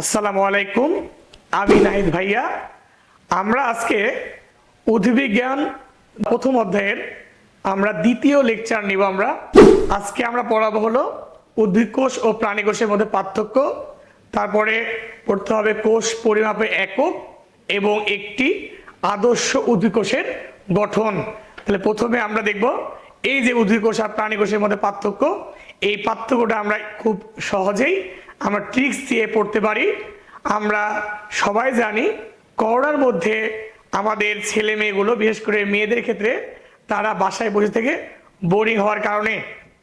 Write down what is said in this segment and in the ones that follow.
আসসালামু আলাইকুম, আমি নাহিদ ভাইয়া। আমরা আজকে উদ্ভিজ্ঞান প্রথম অধ্যায়ের আমরা দ্বিতীয় লেকচার নিব আমরা। আজকে আমরা পড়াবো হলো উদ্ভিদ কোষ ও প্রাণী কোষের মধ্যে পার্থক্য, তারপরে পড়তে হবে কোষ পরিমাপে একক এবং একটি আদর্শ উদ্ভিদ কোষের গঠন। তাহলে প্রথমে আমরা দেখব এই যে উদ্ভিদ কোষ আর প্রাণী কোষের মধ্যে পার্থক্য, এই পার্থক্যটা আমরা খুব সহজেই আমরা ট্রিক্স দিয়ে পড়তে পারি। আমরা সবাই জানি করোনার মধ্যে আমাদের ছেলে মেয়েগুলো, বিশেষ করে মেয়েদের ক্ষেত্রে, তারা বাসায় বসে থেকে বোরিং হওয়ার কারণে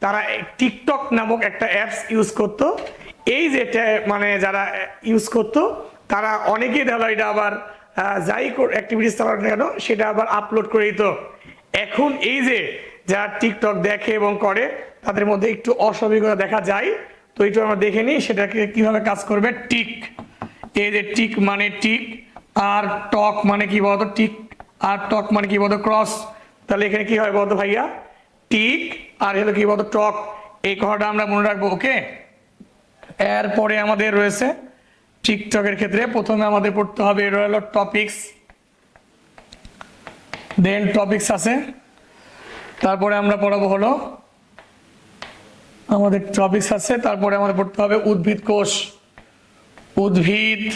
তারা টিকটক নামক একটা অ্যাপস ইউজ করতো। এই যেটা মানে যারা ইউজ করতো, তারা অনেকেই দেখা এটা আবার যাই অ্যাক্টিভিটিস চালাক না কেন, সেটা আবার আপলোড করে দিত। এখন এই যে যারা টিকটক দেখে এবং করে, তাদের মধ্যে একটু অস্বাভাবিকতা দেখা যায়। তো একটু আমরা দেখে নিই সেটাকে কীভাবে কাজ করবে টিক। এই যে টিক মানে টিক, আর টক মানে কি বলতো? টিক, আর টক মানে কি বলতো? ক্রস। তাহলে এখানে কি হয় বলতো ভাইয়া? টিক, আর হলো কি বলতো? টক। এই কথাটা আমরা মনে রাখব, ওকে? এরপরে আমাদের রয়েছে টিকটকের ক্ষেত্রে প্রথমে আমাদের পড়তে হবে এটা হলো টপিক্স। দেন টপিক্স আছে। তারপরে আমরা পড়াবো হলো আমাদের টপিক্স আছে, তারপরে আমাদের পড়তে হবে উদ্ভিদ কোষ। উদ্ভিদ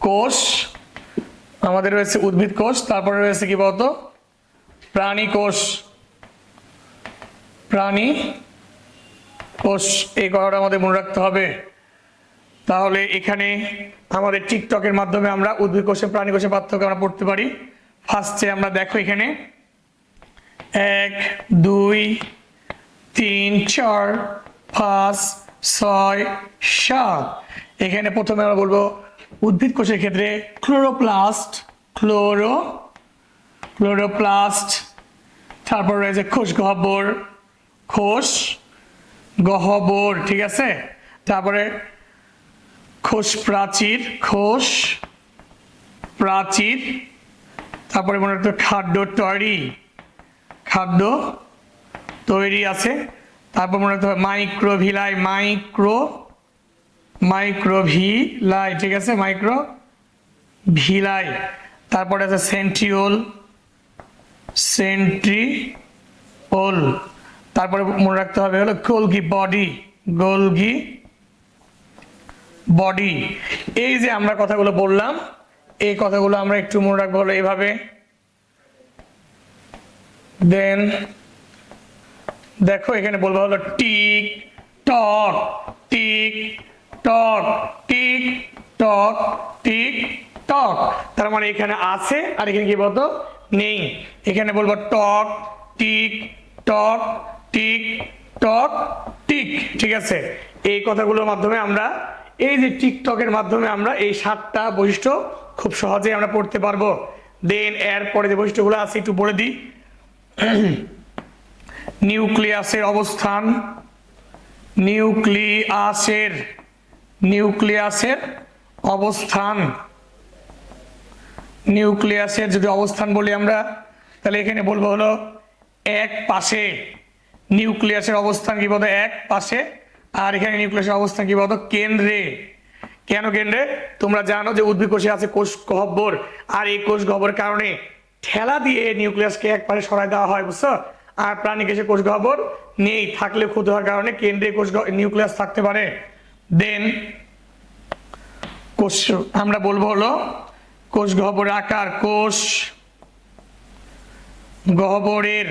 কোষ, আমাদের রয়েছে উদ্ভিদ কোষ, তারপরে রয়েছে কি বলতো? প্রাণী কোষ। প্রাণী কোষ, এই কথাটা আমাদের মনে রাখতে হবে। তাহলে এখানে আমাদের টিকটকের মাধ্যমে আমরা উদ্ভিদ কোষে, প্রাণী কোষে পার্থক্য আমরা পড়তে পারি। ফার্স্টে আমরা দেখো এখানে। এক, দুই তিন, চার, পাঁচ, ছয়, সাত। এখানে প্রথমে আমরা বলব উদ্ভিদ কোষের ক্ষেত্রে ক্লোরোপ্লাস্ট, ক্লোরো, ক্লোরোপ্লাস্ট, তারপর রয়েছে কোষ গহ্বর কোষ গহ্বর, ঠিক আছে? তারপরে কোষ প্রাচীর কোষ প্রাচীর, তারপরে মনে রাখতে খাদ্য তৈরি, খাদ্য তৈরি আছে। তারপর মনে রাখতে হবে microvilli micro microvilli ঠিক আছে? মাইক্রো ভিলাই তারপরে আছে সেন্ট্রিওল সেন্ট্রিওল। তারপরে মনে রাখতে হবে হলো গোলগি বডি গোলগি বডি। এই যে আমরা কথাগুলো বললাম, এই কথাগুলো আমরা একটু মনে রাখব হলো এইভাবে দেন দেখো এখানে বলব হলো টিক, টক টিক টক টিক টক টিক, টক। তার মানে এখানে আছে, আর এখানে কি বলতো? নেই। এখানে বলব টক, টিক টক টিক টক, টিক। ঠিক আছে? এই কথাগুলোর মাধ্যমে আমরা, এই যে টিকটকের মাধ্যমে আমরা এই সাতটা বৈশিষ্ট্য খুব সহজেই আমরা পড়তে পারব। দেন এর পরে যে বৈশিষ্ট্যগুলো আছে একটু বলে দিই। নিউক্লিয়াসের অবস্থান, নিউক্লিয়াসের নিউক্লিয়াসের অবস্থান। নিউক্লিয়াসের যদি অবস্থান বলি আমরা, তাহলে এখানে বলব হলো এক পাশে নিউক্লিয়াসের অবস্থান কি বলতো? এক পাশে। আর এখানে নিউক্লিয়াসের অবস্থান কি বলতো? কেন্দ্রে। কেন কেন্দ্রে? তোমরা জানো যে উদ্ভিদ কোষে আছে কোষ গহ্বর। আর এই কোষ গহ্বর কারণে ঠেলা দিয়ে নিউক্লিয়াসকে এক পাশে সরাই দেওয়া হয়, বুঝছ? আর প্রাণী কোষ গহ্বর নেই। থাকলে ক্ষতি হওয়ার কারণে কেন্দ্রে কোষ নিউক্লিয়াস থাকতে পারে। দেন কোষ, আমরা বলব হলো, কোষ গহ্বরের আকার, কোষ গহ্বরের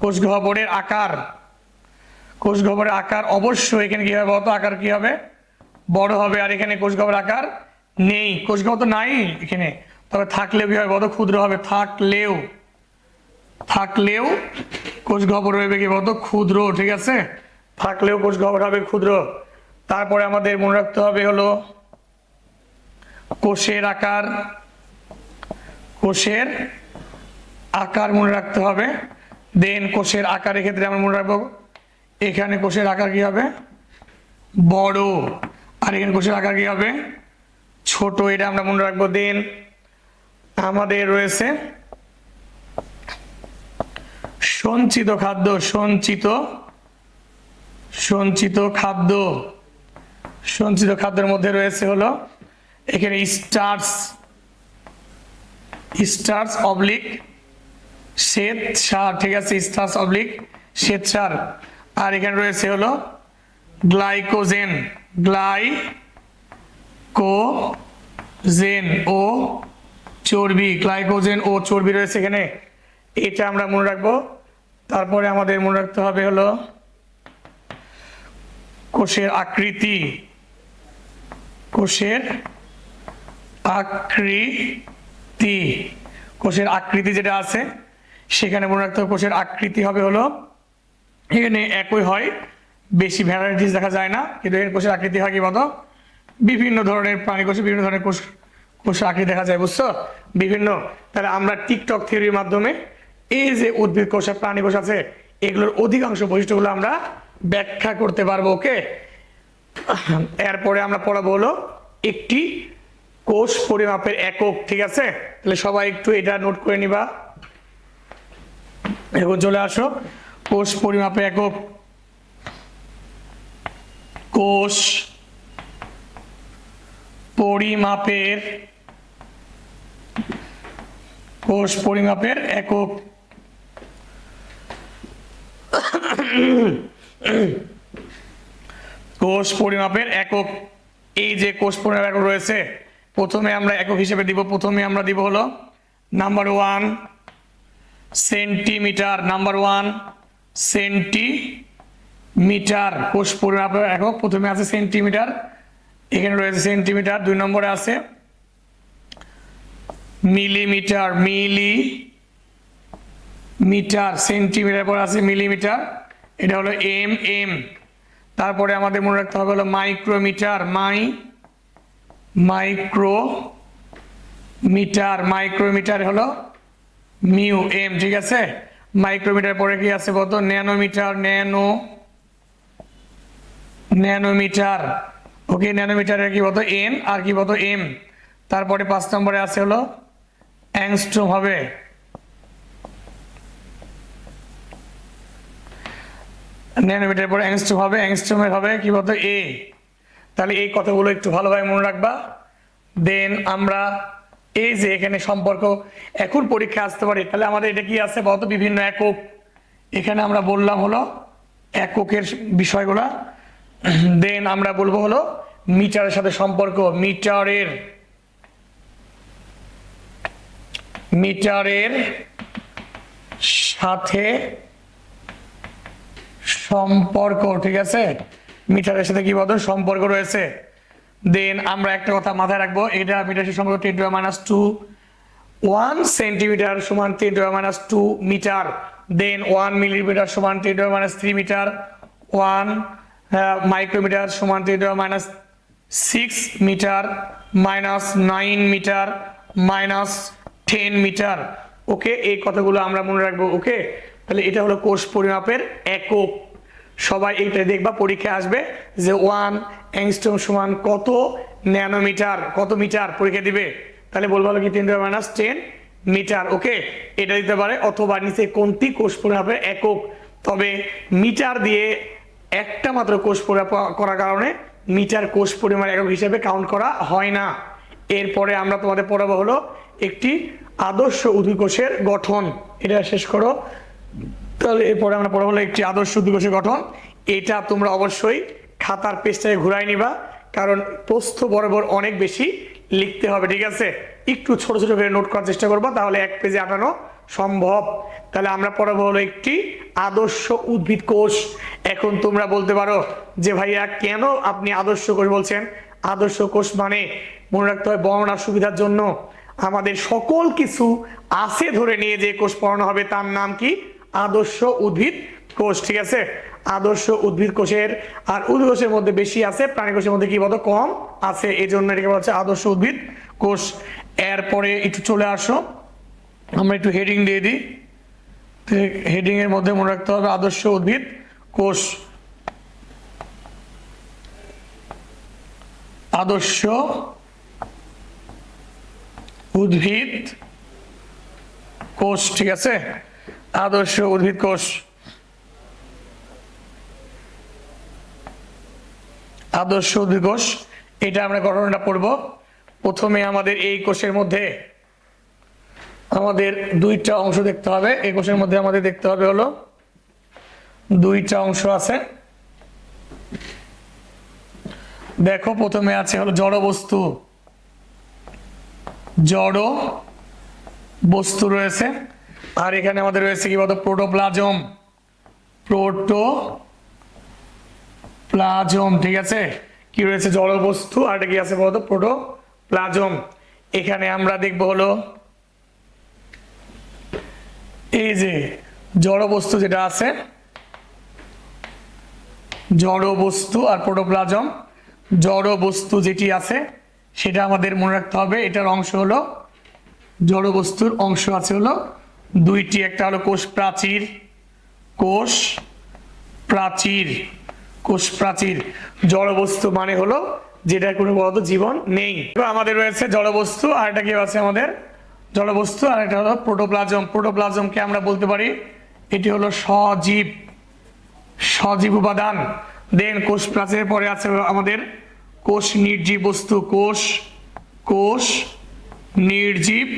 কোষ গহ্বরের আকার। কোষ গহ্বরের আকার অবশ্যই এখানে কি হবে বলতো? আকার কি হবে? বড় হবে, আর এখানে কোষ গহ্বরের আকার নেই। কোষ গহ্বর তো নাই এখানে। তবে থাকলেও কি হবে বলতো? ক্ষুদ্র হবে। থাকলেও। থাকলেও কোষ গহ্বর রইবে কি বলতো? ক্ষুদ্র, ঠিক আছে? থাকলেও কোষ গহ্বর হবে ক্ষুদ্র। তারপরে আমাদের মনে রাখতে হবে হলো কোষের আকার কোষের আকার মনে রাখতে হবে। দেন কোষের আকারের ক্ষেত্রে আমরা মনে রাখব, এখানে কোষের আকার কি হবে? বড়। আর এখানে কোষের আকার কি হবে? ছোট, এটা আমরা মনে রাখব। দেন আমাদের রয়েছে সঞ্চিত খাদ্য, সঞ্চিত সঞ্চিত খাদ্য। সঞ্চিত খাদ্যের মধ্যে রয়েছে হলো এখানে স্টার্স স্টার্স অবলিক শ্বেত সার, ঠিক আছে? স্টার্স অবলিক শ্বেত সার। আর এখানে রয়েছে হলো গ্লাইকোজেন। গ্লাই কোজেন ও চর্বি। গ্লাইকোজেন ও চর্বি রয়েছে এখানে। এটা আমরা মনে রাখব তারপরে আমাদের মনে রাখতে হবে হলো কোষের আকৃতি। কোষের আকৃতি। কোষের আকৃতি যেটা আছে, সেখানে মনে রাখতে হবে কোষের আকৃতি হবে হলো, এখানে একই হয়, বেশি ভ্যারাইটিস দেখা যায় না, কিন্তু এর কোষের আকৃতি হয় কি বলতো? বিভিন্ন ধরনের প্রাণী কোষে বিভিন্ন ধরনের কোষ, কোষের আকৃতি দেখা যায়, বুঝছ? বিভিন্ন। তাহলে আমরা টিকটক থিওরির মাধ্যমে এই যে উদ্ভিদ কোষ আর প্রাণী কোষ আছে, এগুলোর অধিকাংশ বৈশিষ্ট্যগুলো আমরা ব্যাখ্যা করতে পারব, ওকে? এরপরে আমরা পড়াবো হলো একটি কোষ পরিমাপের একক, ঠিক আছে? তাহলে সবাই একটু এটা নোট করে নিবা। এখন চলে আসো, কোষ পরিমাপের একক। কোষ পরিমাপের কোষ পরিমাপের একক। কোষ পরিমাপের একক, এই যে কোষ পরিমাপের একক রয়েছে, প্রথমে আমরা একক হিসেবে দিব, প্রথমে আমরা দিব হলো number one centimetre number one centimetre কোষ পরিমাপের একক, প্রথমে আছে সেন্টিমিটার এখানে রয়েছে সেন্টিমিটার দুই নম্বরে আছে মিলিমিটার মিলি মিটার, সেন্টিমিটার পর আছে মিলিমিটার, এটা হলো এম এম। তারপরে আমাদের মনে রাখতে হবে হলো মাইক্রোমিটার, মাই মাইক্রো মিটার মাইক্রোমিটার হলো মিউ, এম, ঠিক আছে? মাইক্রোমিটার পরে কি আছে বলতো? Nanometre, nano, nanometre. ওকে ন্যানোমিটারের কি বলতো? এন আর কি বলতো? এম। তারপরে পাঁচ নম্বরে আছে হলো অ্যাংস্ট্রোম হবে। ন্যানোমিটার পরে অ্যাংস্ট্রোম হবে অ্যাংস্ট্রোমের হবে, কি বলতো এ তাহলে এই কথাগুলো একটু ভালোভাবে মনে রাখবা। দেন আমরা এই যে এখানে সম্পর্ক এখন পরীক্ষা আসতে পারে, তাহলে আমাদের এটা কি আছে বলতো, বিভিন্ন একক। এখানে আমরা বললাম হলো এককের বিষয়গুলা। দেন আমরা বলব হলো মিটারের সাথে সম্পর্ক, মিটারের মিটারের সাথে সম্পর্ক, ঠিক আছে? মিটারের সাথে কি বলতো সম্পর্ক রয়েছে। দেন আমরা একটা কথা মাথায় রাখব, এটা মিটারের সম্পর্ক ten to minus two. One centimetre সমান ten to minus two metre. Then one millimetre সমান ten to minus three metre. One micrometre সমান ten to minus six metre. Minus nine metre minus ten metre. Okay এই কথাগুলো আমরা মনে রাখব ওকে তাহলে এটা হলো কোষ পরিমাপের একক। সবাই এইটা দেখবা, পরীক্ষায় আসবে যে ওয়ান অ্যাংস্ট্রোম সমান কত ন্যানোমিটার, কত মিটার পরীক্ষা দিবে? তাহলে বলব কি ten minus ten metre okay এটা দিতে পারে, অথবা নিচে কোনটি কোষ পরিমাপের একক? তবে মিটার দিয়ে একটা মাত্র কোষ পরিমাপ করার কারণে মিটার কোষ পরিমাণ একক হিসেবে কাউন্ট করা হয় না। এরপরে আমরা তোমাদের পড়াবো হলো একটি আদর্শ উদ্ভিদকোষের গঠন। এটা শেষ করো। তাহলে এরপরে আমরা পড়াবো হলো একটি আদর্শ উদ্ভিদকোষের গঠন। এটা তোমরা অবশ্যই খাতার পেজটাকে ঘুরাই নিবা, কারণ প্রস্থ বরাবর অনেক বেশি লিখতে হবে, ঠিক আছে? একটু ছোট ছোট করে নোট করার চেষ্টা করবা, তাহলে এক পেজে আটানো সম্ভব। তাহলে আমরা পড়াবো হলো একটি আদর্শ উদ্ভিদ কোষ। এখন তোমরা বলতে পারো যে ভাইয়া, কেন আপনি আদর্শ কোষ বলছেন? আদর্শ কোষ মানে মনে রাখতে হয় বর্ণনার সুবিধার জন্য। আমাদের সকল কিছু আছে ধরে নিয়ে যে কোষ পড়ানো হবে, তার নাম কি? আদর্শ উদ্ভিদ কোষ, ঠিক আছে? আদর্শ উদ্ভিদ কোষের আর উদ্ভিদ কোষের মধ্যে বেশি আছে, প্রাণী কোষের মধ্যে কি বলতো? কম আছে এই জন্য এটাকে বলা হচ্ছে আদর্শ উদ্ভিদ কোষ। এরপরে একটু চলে আসো। আমরা একটু হেডিং দিয়ে দিই। হেডিং এর মধ্যে মনে রাখতে হবে আদর্শ উদ্ভিদ কোষ। আদর্শ উদ্ভিদ কোষ, ঠিক আছে? আদর্শ উদ্ভিদ কোষ। আদর্শ উদ্ভিদ কোষ, এটা আমরা গঠনটা পড়ব প্রথমে আমাদের এই কোষের মধ্যে আমাদের দুইটা অংশ দেখতে হবে। এই কোষের মধ্যে আমাদের দেখতে হবে হলো দুইটা অংশ আছে। দেখো, প্রথমে আছে হলো জড় বস্তু। জড় বস্তু রয়েছে। আর এখানে আমাদের রয়েছে কি বলতো? প্রোটোপ্লাজম। প্রোটো প্লাজম ঠিক আছে? কি রয়েছে? জড় বস্তু আর কি আছে বলতো? প্রোটো প্লাজম এখানে আমরা দেখব হলো, এই যে জড় বস্তু যেটা আছে জড় বস্তু আর প্রোটোপ্লাজম। জড় বস্তু যেটি আছে, সেটা আমাদের মনে রাখতে হবে। এটার অংশ হলো জড় বস্তুর অংশ আছে হলো দুইটি, একটা হলো কোষ প্রাচীর কোষ প্রাচীর কোষ প্রাচীর। জড় বস্তু মানে হলো যেটার কোনো বড় জীবন নেই। আমাদের রয়েছে জড় বস্তু আর এটা কি আছে আমাদের? জড় বস্তু আর এটা হলো প্রোটোপ্লাজম। প্রোটোপ্লাজমকে আমরা বলতে পারি, এটি হলো সজীব সজীব উপাদান। দেন কোষ প্রাচীর পরে আছে আমাদের কোষ নির্জীব বস্তু, কোষ কোষ নির্জীব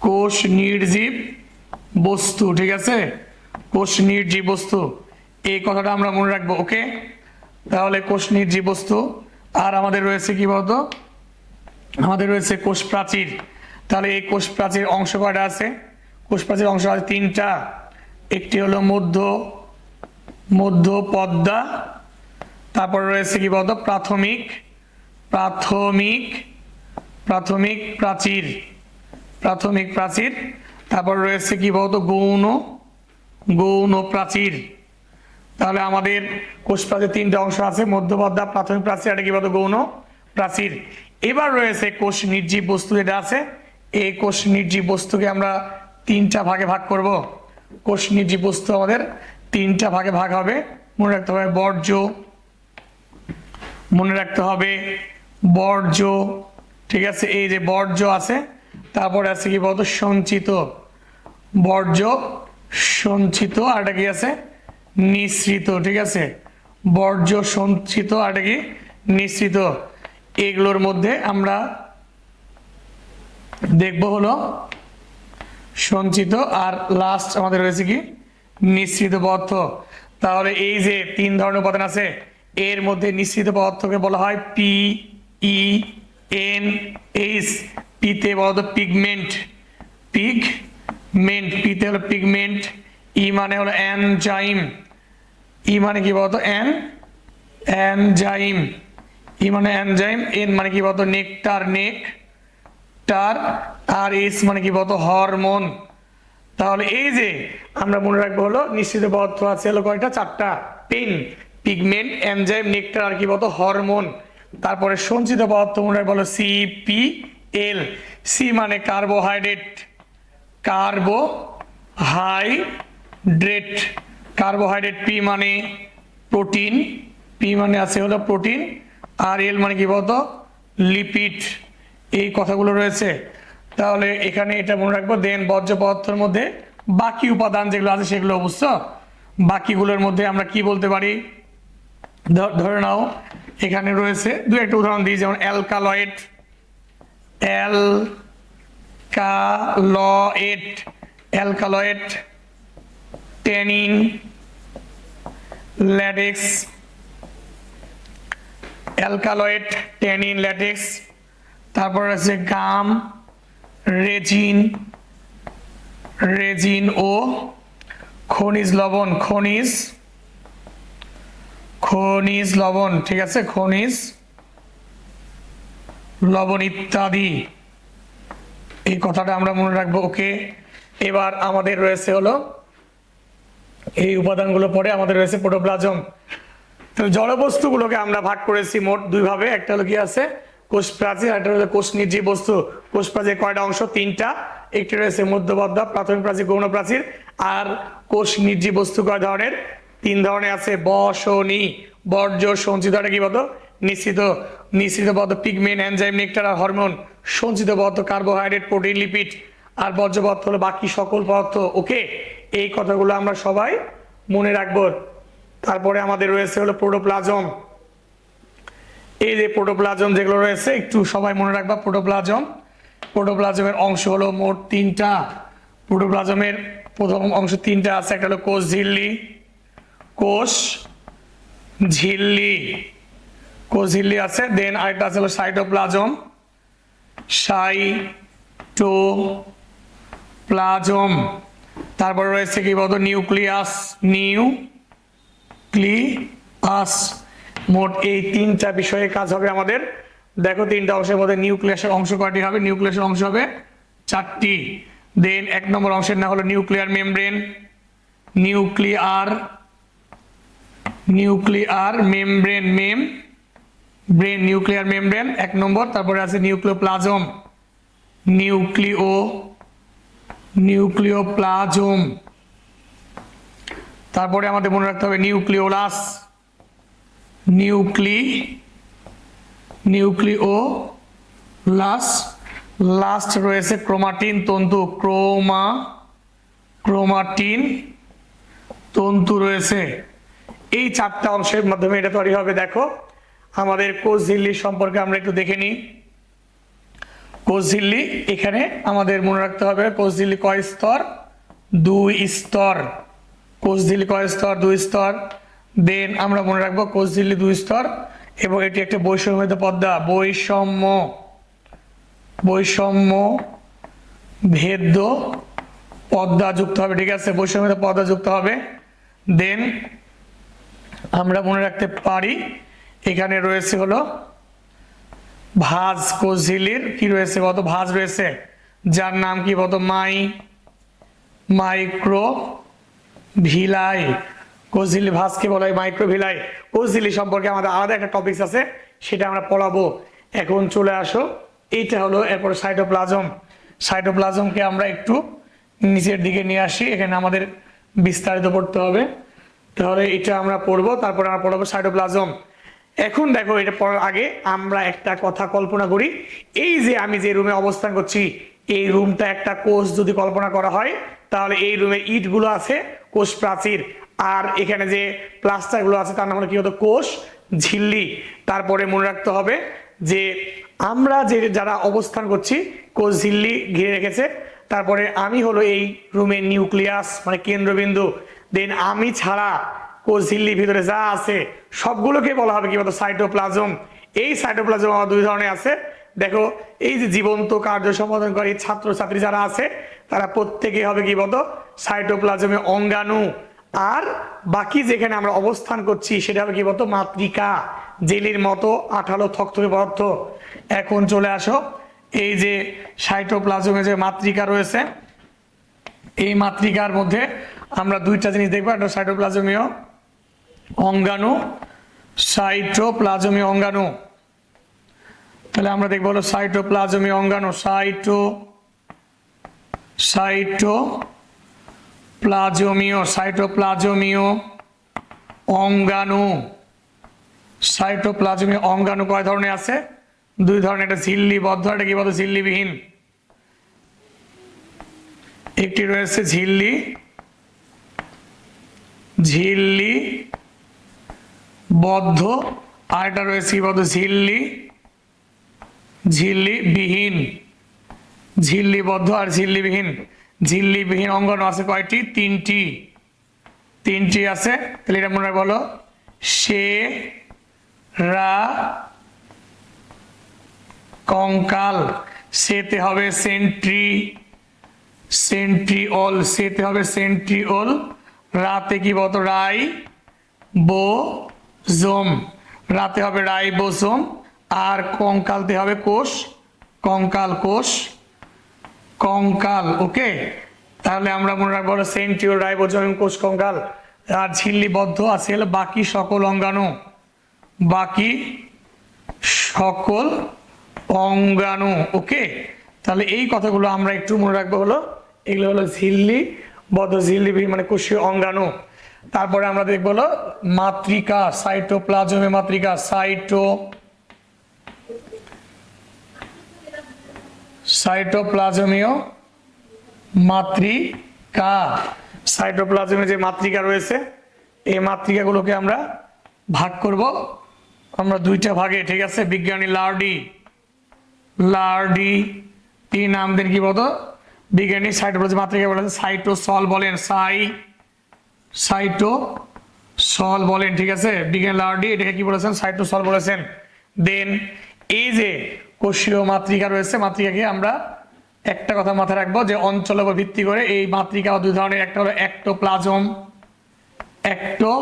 কোষ নির্জীব। বস্তু, ঠিক আছে? কোষ নির্জীব বস্তু। এই কথাটা আমরা মনে রাখব, ওকে? তাহলে কোষ নির্জীব বস্তু। আর আমাদের রয়েছে কি বলতো? আমাদের রয়েছে কোষ প্রাচীর। তাহলে এই কোষ প্রাচীর অংশ কয়টা আছে? কোষ প্রাচীর অংশ আছে তিনটা। একটি হলো মধ্য মধ্য পদ্মা। তারপর রয়েছে কি বলতো? প্রাথমিক প্রাথমিক প্রাথমিক প্রাচীর। প্রাথমিক প্রাচীর। তারপর রয়েছে কি বলতো, গৌণ গৌণ প্রাচীর। তাহলে আমাদের কোষ প্রাচীর তিনটা অংশ আছে, মধ্যপদ্মা, প্রাথমিক প্রাচীর, এটা কি বলতো, গৌণ প্রাচীর। এবার রয়েছে কোষ নির্জীব বস্তু যেটা আছে, এই কোষ নির্জীব বস্তুকে আমরা তিনটা ভাগে ভাগ করব। কোষ নির্জীব বস্তু আমাদের তিনটা ভাগে ভাগ হবে, মনে রাখতে হবে বর্জ্য, মনে রাখতে হবে বর্জ্য, ঠিক আছে, এই যে বর্জ্য আছে তারপরে আছে কি বলতো? সঞ্চিত বর্জ্য, সঞ্চিত আর একটা কি আছে? নিঃসৃত, ঠিক আছে? বর্জ্য, সঞ্চিত আরেকটা কি? নিঃসৃত। এগুলোর মধ্যে আমরা দেখব হলো সঞ্চিত আর লাস্ট আমাদের রয়েছে কি? নিঃসৃত পদার্থ। তাহলে এই যে তিন ধরনের উপাদান আছে, এর মধ্যে নিঃসৃত পদার্থকে বলা হয় পি ই এন এইচ পিতে বলা হতো পিগমেন্ট পিগমেন্ট পিতে হলো পিগমেন্ট ই মানে হলো অ্যানজাইম ই মানে কি বলতো অ্যান অ্যানজাইম ই মানে অ্যানজাইম এন মানে কি বলতো নেকটার নেক টার আর এস মানে কি বলতো হরমোন তাহলে এই যে আমরা মনে রাখব হলো, নিশ্চিত পদার্থ আছে হলো কয়টা? চারটা। পেন পিগমেন্ট এনজাইম নেকটার আর কি বলতো হরমোন তারপরে সঞ্চিত পদার্থ মনে রাখব হলো সি পি এল সি মানে carbohydrate carbo hydrate carbohydrate P মানে প্রোটিন পি মানে আছে হলো প্রোটিন আর এল মানে কি বলতো? লিপিড এই কথাগুলো রয়েছে। তাহলে এখানে এটা মনে রাখব দেন বর্জ্য পদার্থের মধ্যে বাকি উপাদান যেগুলো আছে সেগুলো অবশ্য বাকিগুলোর মধ্যে আমরা কি বলতে পারি? ধরে নাও, এখানে রয়েছে, দু একটা উদাহরণ দিই, যেমন alkaloid alkaloid alkaloid tannin latex alkaloid tannin latex তারপর আছে গাম, রেজিন রেজিন ও খনিজ লবণ, খনিজ খনিজ লবণ, ঠিক আছে, খনিজ। লবণ ইত্যাদি এই কথাটা আমরা মনে রাখব, ওকে? এবার আমাদের রয়েছে হলো, এই উপাদানগুলো পরে আমাদের রয়েছে প্রোটোপ্লাজম। তো জড়বস্তুগুলোকে আমরা ভাগ করেছি মোট দুই ভাবে একটা হলো কি আছে? কোষ প্রাচীর একটা হলো কোষ নির্জীব বস্তু। কোষ প্রাচীর কয়টা অংশ? তিনটা। একটি রয়েছে মধ্যবদ্ধা, প্রাথমিক প্রাচীর, গৌণ প্রাচীর। আর কোষ নির্জীব বস্তু কয় ধরনের? তিন ধরনের আছে বসনি বর্জ্য সঞ্চিত কি বলতো? নিশ্চিত নিশ্চিত পদার্থ পিগমেন্ট এনজাইম নেকটার আর হরমোন সঞ্চিত পদার্থ কার্বোহাইড্রেট প্রোটিন লিপিড আর বর্জ্য পদার্থ হলো বাকি সকল পদার্থ। ওকে এই কথাগুলো আমরা সবাই মনে রাখব। তারপরে আমাদের রয়েছে হলো প্রোটোপ্লাজম এই যে প্রোটোপ্লাজম যেগুলো রয়েছে, একটু সবাই মনে রাখবা প্রোটোপ্লাজম প্রোটোপ্লাজমের অংশ হলো মোট তিনটা। প্রোটোপ্লাজমের প্রথম অংশ তিনটা আছে, একটা হলো কোষ ঝিল্লি। কোষ ঝিল্লি। ঝিল্লি আছে দেন আরেকটা আছে হলো সাইটোপ্লাজম। সাইটো প্লাজম তারপর রয়েছে কি বলতো? নিউক্লিয়াস নিউ ক্লিয়াস মোট এই তিনটা বিষয়ে কাজ হবে আমাদের। দেখো, তিনটা অংশের মধ্যে নিউক্লিয়াসের অংশ কয়টি হবে? নিউক্লিয়াসের অংশ হবে চারটি। দেন এক নম্বর অংশের নাম হলো nuclear membrane. Nuclear nuclear membrane membrane nuclear membrane, এক নম্বর। তারপরে আছে নিউক্লিওপ্লাজম। নিউক্লিও, নিউক্লিওপ্লাজম। তারপরে আমাদের মনে রাখতে হবে নিউক্লিওলাস। নিউক্লি নিউক্লিও লাস লাস্ট রয়েছে ক্রোমাটিন, তন্তু, ক্রোমা, ক্রোমাটিন। তন্তু রয়েছে। এই চারটা অংশের মাধ্যমে এটা তৈরি হবে, দেখো। আমাদের কোষ ঝিল্লি সম্পর্কে আমরা একটু দেখে নিই। কোষ ঝিল্লি এখানে আমাদের মনে রাখতে হবে, কোচ দিল্লি কয় স্তর? দুই স্তর। কোচ দিল্লি কয় স্তর? দুই স্তর। দেন আমরা মনে রাখব কোচ দিল্লি দুই স্তর এবং এটি একটা বৈষম্যিত পদ্মা। বৈষম্য। বৈষম্য ভেদ্য পদ্মা যুক্ত হবে, ঠিক আছে? বৈষম্যিত পদ্মা যুক্ত হবে। দেন আমরা মনে রাখতে পারি এখানে রয়েছে হলো ভাজ কোঝিলির, কি রয়েছে কত ভাজ রয়েছে। যার নাম কি বলতো মাই, মাইক্রো ভিলাই। কোঝিলি ভাজকে বলা হয় মাইক্রো ভিলাই। কোঝিলি সম্পর্কে আমাদের আলাদা একটা টপিকস আছে, সেটা আমরা পড়াবো। এখন চলে আসো। এইটা হলো এরপর সাইটোপ্লাজম সাইটোপ্লাজমকে আমরা একটু নিচের দিকে নিয়ে আসি, এখানে আমাদের বিস্তারিত পড়তে হবে। তাহলে এটা আমরা পড়ব, তারপর আমরা পড়াবো সাইটোপ্লাজম এখন দেখো, এটা পড়ার আগে আমরা একটা কথা কল্পনা করি। এই যে আমি যে রুমে অবস্থান করছি, এই রুমটা একটা কোষ যদি কল্পনা করা হয়, তাহলে এই রুমে ইটগুলো আছে, কোষ প্রাচীর। আর এখানে যে প্লাস্টারগুলো আছে, তার নাম হলো কি হতো কোষ ঝিল্লি। তারপরে মনে রাখতে হবে যে আমরা যে যারা অবস্থান করছি, কোষ ঝিল্লি ঘিরে রেখেছে। তারপরে আমি হলো এই রুমের নিউক্লিয়াস মানে কেন্দ্রবিন্দু। দেন আমি ছাড়া কোষ ঝিল্লির ভিতরে যা আছে, সবগুলোকে বলা হবে কি বলতো সাইটোপ্লাজম এই সাইটোপ্লাজম আমার দুই ধরনের আছে। দেখো, এই যে জীবন্ত কার্য সম্পাদন করে সম্পাদনকারী ছাত্রছাত্রী যারা আছে, তারা প্রত্যেকে হবে কি বলতো সাইটোপ্লাজমে অঙ্গাণু। আর বাকি যেখানে আমরা অবস্থান করছি, সেটা হবে কি বলতো, মাতৃকা, জেলির মতো আঠালো থকথকে পদার্থ। এখন চলে আসো, এই যে সাইটোপ্লাজমে যে মাতৃকা রয়েছে, এই মাতৃকার মধ্যে আমরা দুইটা জিনিস দেখব, একটা সাইটোপ্লাজমীয় অঙ্গাণু সাইটোপ্লাজমীয় অঙ্গাণু। তাহলে আমরা দেখব হলো সাইটোপ্লাজমীয় অঙ্গাণু, সাইটো সাইটো প্লাজমীয় সাইটোপ্লাজমীয় অঙ্গাণু। সাইটোপ্লাজমীয় অঙ্গাণু কয় ধরনের আছে? দুই ধরনের, একটা ঝিল্লিবদ্ধ, একটা কি বলতো, ঝিল্লিবিহীন। একটি রয়েছে ঝিল্লি ঝিল্লি বদ্ধ, আর একটা রয়েছে কি বলতো ঝিল্লি ঝিল্লি বিহীন ঝিল্লিবদ্ধ আর ঝিল্লিবিহীন। ঝিল্লিবিহীন অঙ্গন আছে কয়টি? তিনটি। তিনটি আছে। তাহলে এটা মনে বলো? সে, রা, কঙ্কাল। সেতে হবে সেন্ট্রি, সেন্ট্রিওল। সেতে হবে সেন্ট্রিওল। রাতে কি বলতো? রাই বো জোম। রাতে হবে রাইবোসোম আর কঙ্কালতে হবে কোষ। কঙ্কাল কোষ। কঙ্কাল, ওকে? তাহলে আমরা মনে রাখব হলো সেন্ট্রিওল, রাইবোজোম কোষ কঙ্কাল। আর ঝিল্লিবদ্ধ আছে বাকি সকল অঙ্গাণু। বাকি সকল অঙ্গাণু, ওকে? তাহলে এই কথাগুলো আমরা একটু মনে রাখব হলো, এগুলো হলো ঝিল্লি, বদ্ধ ঝিল্লি মানে কোষীয় অঙ্গাণু। তারপরে আমরা দেখব হলো মাতৃকা সাইটোপ্লাজমে মাতৃকা সাইটো সাইটোপ্লাজমীয় মাতৃকা। সাইটোপ্লাজমে যে মাতৃকা রয়েছে, এই মাতৃকাগুলোকে আমরা ভাগ করব। আমরা দুইটা ভাগে, ঠিক আছে? বিজ্ঞানী লার্ডি লার্ডি টি নাম কি বলতো? বিজ্ঞানী সাইটোপ্লাজম মাত্রিকা বলেছেন সাইটোসল বলেন সাই সাইটো সল বলেন, ঠিক আছে? বিজ্ঞান লার্ডি এটাকে কি বলেছেন? সাইটোসল বলেছেন। দেন এই যে কোষীয় মাতৃকা রয়েছে, মাতৃকাকে আমরা একটা কথা মাথায় রাখব যে অঞ্চলের উপর ভিত্তি করে এই মাতৃকা দুই ধরনের, একটা হলো একটোপ্লাজম একটো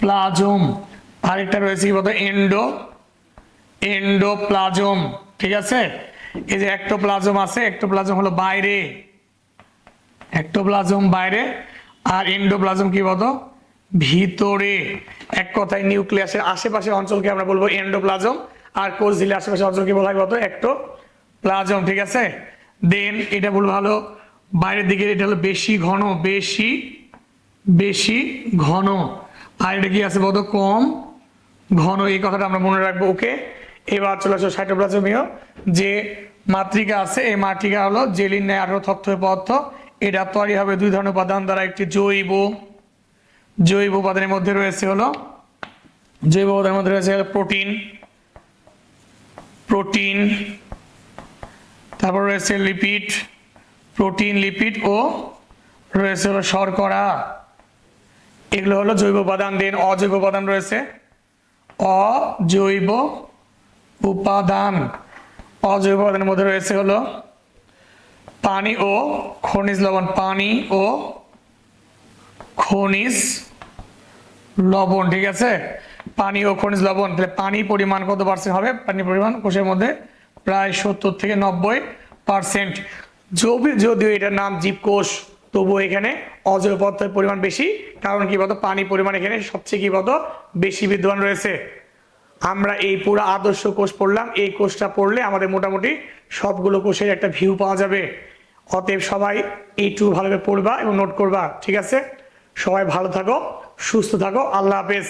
প্লাজম আরেকটা রয়েছে কি বলতো? এন্ডো এন্ডোপ্লাজম ঠিক আছে? এই যে একটোপ্লাজম আছে একটোপ্লাজম হলো বাইরে। একটোপ্লাজম বাইরে আর এন্ডোপ্লাজম কি বলতো? ভিতরে। এক কথায় নিউক্লিয়াসের আশেপাশের অঞ্চলকে আমরা বলব এন্ডোপ্লাজম আর কোষ দিলে আশেপাশে অঞ্চলকে বলা হয় বলতো? একটো প্লাজম ঠিক আছে? দেন এটা বলব ভালো বাইরের দিকে এটা হলো বেশি ঘন, বেশি বেশি ঘন। আর এটা কি আছে বলতো? কম ঘন, এই কথাটা আমরা মনে রাখব, ওকে? এবার চলে আসো সাইটোপ্লাজমীয় যে মাতৃকা আছে, এই মাতৃকা হলো জেলিন ন্যায় আঠারো থকথকে পদার্থ এটা তৈরি হবে দুই ধরনের উপাদান দ্বারা একটি জৈব। জৈব উপাদানের মধ্যে রয়েছে হলো, জৈব উপাদানের মধ্যে রয়েছে প্রোটিন প্রোটিন, তারপর রয়েছে লিপিড, প্রোটিন, লিপিড ও রয়েছে হলো শর্করা। এগুলো হলো জৈব উপাদান। দেন অজৈব উপাদান রয়েছে, অজৈব উপাদান। অজৈব উপাদানের মধ্যে রয়েছে হলো পানি ও খনিজ লবণ, পানি ও খনিজ লবণ, ঠিক আছে? পানি ও খনিজ লবণ, তাহলে পানি পরিমাণ কত পার্সেন্ট হবে? পানির পরিমাণ কোষের মধ্যে প্রায় সত্তর থেকে নব্বই পার্সেন্ট যদিও এটার নাম জীবকোষ, তবুও এখানে অজৈব পদার্থের পরিমাণ বেশি। কারণ কি বলতো? পানি পরিমাণ এখানে সবচেয়ে কি বলতো? বেশি বিদ্যমান রয়েছে। আমরা এই পুরো আদর্শ কোষ পড়লাম। এই কোষটা পড়লে আমাদের মোটামুটি সবগুলো কোষের একটা ভিউ পাওয়া যাবে। অতএব সবাই এইটু ভালোভাবে পড়বা এবং নোট করবা, ঠিক আছে? সবাই ভালো থাকো, সুস্থ থাকো, আল্লাহ হাফেজ।